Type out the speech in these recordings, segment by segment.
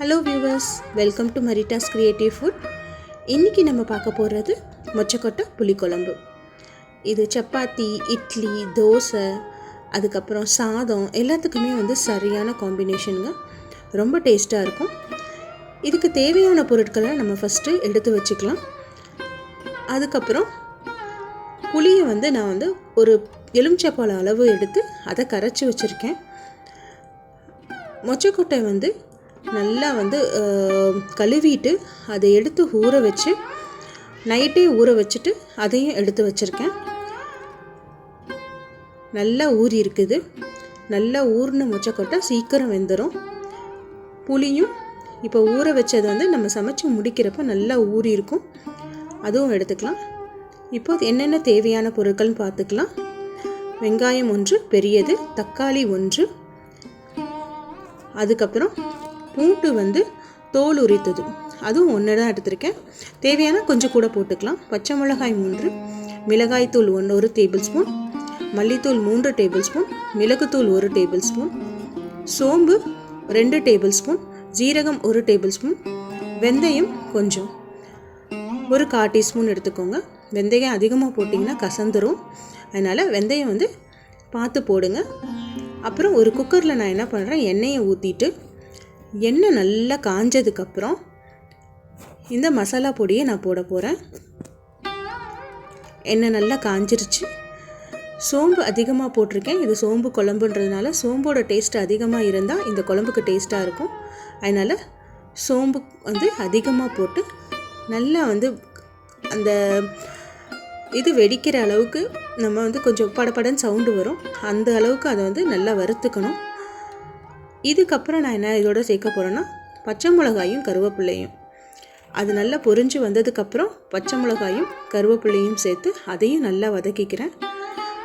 Hello viewers welcome to Marita's creative food இன்றைக்கி நம்ம பார்க்க போகிறது மொச்சக்கொட்டை புளிக்குழம்பு. இது சப்பாத்தி இட்லி தோசை அதுக்கப்புறம் சாதம் எல்லாத்துக்குமே வந்து சரியான காம்பினேஷனுங்க ரொம்ப டேஸ்ட்டாக இருக்கும். இதுக்கு தேவையான பொருட்களை நம்ம ஃபஸ்ட்டு எடுத்து வச்சுக்கலாம். அதுக்கப்புறம் புளியை வந்து நான் வந்து ஒரு எலுமிச்சப்பழ அளவு எடுத்து அதை கரைச்சி வச்சுருக்கேன். மொச்சக்கொட்டை வந்து நல்லா வந்து கழுவிட்டு அதை எடுத்து ஊற வச்சு நைட்டே ஊற வச்சுட்டு அதையும் எடுத்து வச்சுருக்கேன். நல்லா ஊறி இருக்குது நல்லா ஊறின முச்சக்கொட்டை சீக்கிரம் வெந்துடும் புளியும் இப்போ ஊற வச்சது வந்து நம்ம சமைச்சு முடிக்கிறப்ப நல்லா ஊறி இருக்கும் அதுவும் எடுத்துக்கலாம். இப்போ என்னென்ன தேவையான பொருட்கள்னு பார்த்துக்கலாம். வெங்காயம் ஒன்று பெரியது தக்காளி ஒன்று. அதுக்கப்புறம் பூண்டு வந்து தோல் உரித்தது. அதுவும் ஒன்று தான் எடுத்திருக்கேன். தேவையான கொஞ்சம் கூட போட்டுக்கலாம். பச்சை மிளகாய் மூன்று மிளகாய்த்தூள் ஒன்று ஒரு டேபிள் ஸ்பூன் மல்லித்தூள் மூன்று டேபிள் ஸ்பூன் மிளகுத்தூள் ஒரு டேபிள் ஸ்பூன் சோம்பு ரெண்டு டேபிள் ஸ்பூன் ஜீரகம் ஒரு டேபிள் ஸ்பூன் வெந்தயம் கொஞ்சம். ஒரு கா டீஸ்பூன் எடுத்துக்கோங்க. வெந்தயம் அதிகமாக போட்டிங்கன்னா கசந்துரும். அதனால் வெந்தயம் வந்து பார்த்து போடுங்க. அப்புறம் ஒரு குக்கரில் நான் என்ன பண்ணுறேன் எண்ணெயை ஊற்றிட்டு எண்ணெய் நல்லா காஞ்சதுக்கப்புறம் இந்த மசாலா பொடியை நான் போட போகிறேன் எண்ணெய் நல்லா காஞ்சிருச்சு. சோம்பு அதிகமாக போட்டிருக்கேன். இது சோம்பு குழம்புன்றதுனால சோம்போட டேஸ்ட் அதிகமாக இருந்தால் இந்த குழம்புக்கு டேஸ்ட்டாக இருக்கும். அதனால் சோம்பு வந்து அதிகமாக போட்டு நல்லா வந்து அந்த இது வெடிக்கிற அளவுக்கு நம்ம வந்து கொஞ்சம் படபடன்னு சவுண்டு வரும். அந்த அளவுக்கு அதை வந்து நல்லா வறுத்துக்கணும். இதுக்கப்புறம் நான் என்ன இதோட சேர்க்க போகிறேன்னா பச்சை மிளகாயும் கருவேப்பிள்ளையும். அது நல்லா பொரிஞ்சு வந்ததுக்கப்புறம் பச்சை மிளகாயும் கருவேப்பிள்ளையும் சேர்த்து அதையும் நல்லா வதக்கிக்கிறேன்.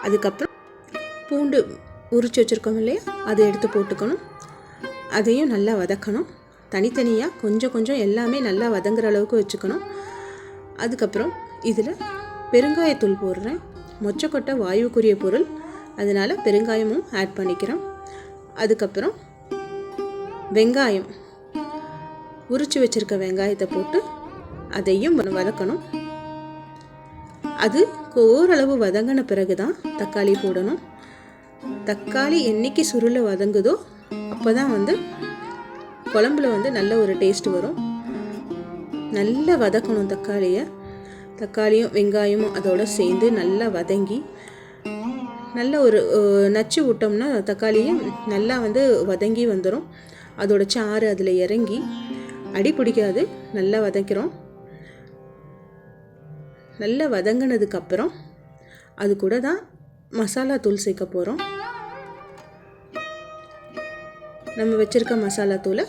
அதுக்கப்புறம் பூண்டு உரிச்சு வச்சுருக்கோம் இல்லையா? அதை எடுத்து போட்டுக்கணும். அதையும் நல்லா வதக்கணும். தனித்தனியாக கொஞ்சம் கொஞ்சம் எல்லாமே நல்லா வதங்குற அளவுக்கு வச்சுக்கணும். அதுக்கப்புறம் இதில் பெருங்காயத்தூள் போடுறேன். மொச்சக்கொட்டை வாயுக்குரிய பொருள். அதனால் பெருங்காயமும் ஆட் பண்ணிக்கிறோம் அதுக்கப்புறம் வெங்காயம். உரிச்சு வச்சுருக்க வெங்காயத்தை போட்டு அதையும் வதக்கணும். அது ஓரளவு வதங்கின பிறகு தான் தக்காளி போடணும். தக்காளி என்னைக்கு சுருளில் வதங்குதோ அப்போ தான் வந்து குழம்புல வந்து நல்ல ஒரு டேஸ்ட் வரும். நல்லா வதக்கணும் தக்காளியை. தக்காளியும் வெங்காயமும் அதோட சேர்ந்து நல்லா வதங்கி நல்ல ஒரு நச்சு விட்டோம்னா தக்காளியும் நல்லா வந்து வதங்கி வந்துடும் அதோட சாறு அதில் இறங்கி அடி பிடிக்காது. நல்லா வதக்கிறோம். நல்லா வதங்கினதுக்கப்புறம் அது கூட தான் மசாலா தூள் சேர்க்க போகிறோம் நம்ம வச்சுருக்க மசாலா தூளை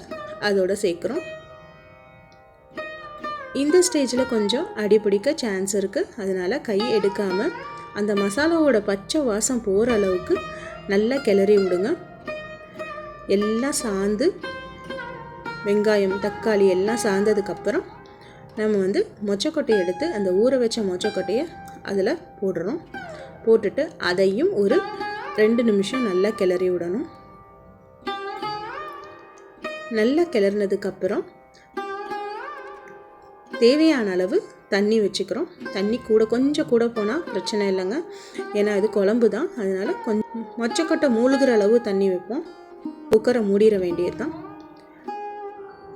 அதோட சேர்க்குறோம். இந்த ஸ்டேஜில் கொஞ்சம் அடி பிடிக்க சான்ஸ் இருக்குது அதனால் கை எடுக்காமல் அந்த மசாலாவோட பச்சை வாசம் போகிற அளவுக்கு நல்லா கிளறி விடுங்க. எல்லாம் சாந்து வெங்காயம் தக்காளி எல்லாம் சார்ந்ததுக்கப்புறம் நம்ம வந்து மொச்சக்கொட்டையை எடுத்து அந்த ஊற வச்ச மொச்சக்கொட்டையை அதில் போடுறோம் போட்டுட்டு அதையும் ஒரு ரெண்டு நிமிஷம் நல்லா கிளறி விடணும். நல்லா கிளறினதுக்கப்புறம் தேவையான அளவு தண்ணி வச்சுக்கிறோம். தண்ணி கூட கொஞ்சம் கூட போனால் பிரச்சனை இல்லைங்க. ஏன்னா இது குழம்பு தான். அதனால் கொஞ்சம் மொச்சக்கொட்டை மூழ்கிற அளவு தண்ணி வைப்போம். குக்கரை மூடிட வேண்டியது தான்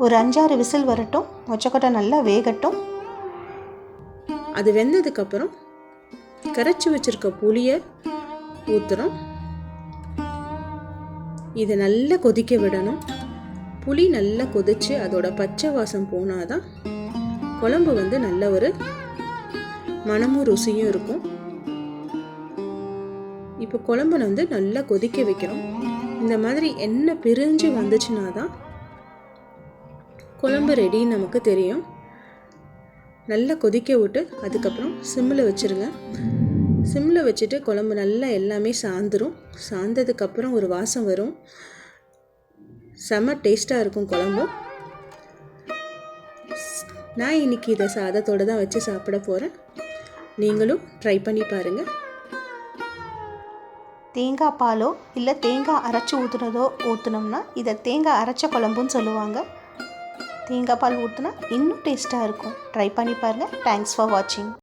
ஒரு அஞ்சாறு விசில் வரட்டும். மொச்சக்கொட்டை நல்லா வேகட்டும். அது வெந்ததுக்கப்புறம் கரைச்சி வச்சிருக்க புளியை ஊற்றுறோம் இதை நல்லா கொதிக்க விடணும். புளி நல்லா கொதிச்சு அதோட பச்சை வாசம் போனாதான் குழம்பு வந்து நல்ல ஒரு மணமும் ருசியும் இருக்கும். இப்போ குழம்பு வந்து நல்லா கொதிக்க வைக்கிறோம். இந்த மாதிரி எண்ணெய் பிரிஞ்சு வந்துச்சுன்னா தான் குழம்பு ரெடின்னு நமக்கு தெரியும். நல்லா கொதிக்க விட்டு அதுக்கப்புறம் சிம்மில் வச்சுருங்க. சிம்மில் வச்சுட்டு குழம்பு நல்லா எல்லாமே சாந்துரும். சாந்ததுக்கப்புறம் ஒரு வாசம் வரும். செம்ம டேஸ்ட்டாக இருக்கும் குழம்பும் நான் இன்னைக்கு இதை சாதத்தோடு தான் வச்சு சாப்பிட போகிறேன் நீங்களும் ட்ரை பண்ணி பாருங்கள் தேங்காய் பாலோ இல்லை தேங்காய் அரைச்சி ஊற்றுனதோ ஊற்றுனோம்னா இதை தேங்காய் அரைச்ச குழம்புன்னு சொல்லுவாங்க. தேங்காய் பால் ஊற்றினா இன்னும் டேஸ்ட்டாக இருக்கும். ட்ரை பண்ணி பாருங்கள் தேங்க்ஸ் ஃபார் வாட்சிங்